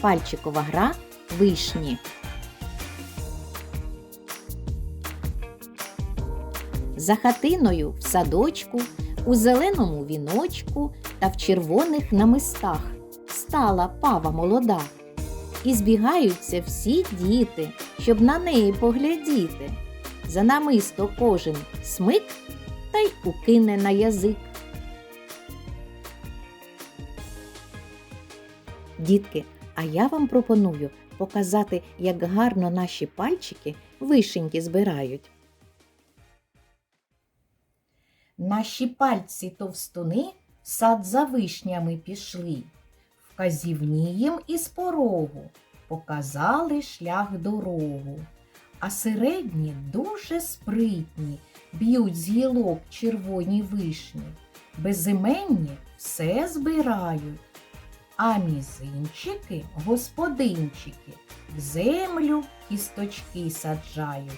Пальчикова гра вишні. За хатиною в садочку, у зеленому віночку та в червоних намистах стала пава молода. І збігаються всі діти, щоб на неї поглядіти. За намисто кожен смик та й укине на язик. Дітки, а я вам пропоную показати, як гарно наші пальчики вишеньки збирають. Наші пальці товстуни в сад за вишнями пішли, вказівні їм із порогу. Показали шлях дорогу. А середні дуже спритні, б'ють з гілок червоні вишні, безіменні все збирають, а мізинчики, господинчики, в землю кісточки саджають.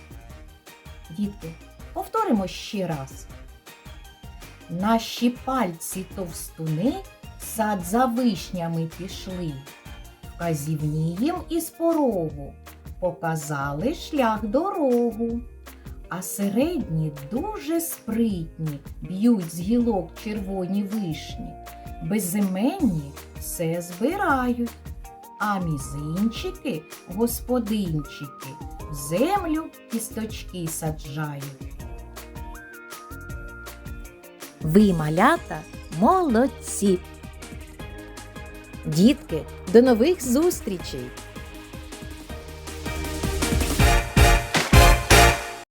Дітки, повторимо ще раз. Наші пальці товстуни сад за вишнями пішли, вказівні їм із порогу показали шлях дорогу. А середні дуже спритні, б'ють з гілок червоні вишні, безіменні все збирають, а мізинчики, господинчики, в землю кісточки саджають. Ви, малята, молодці! Дітки, до нових зустрічей!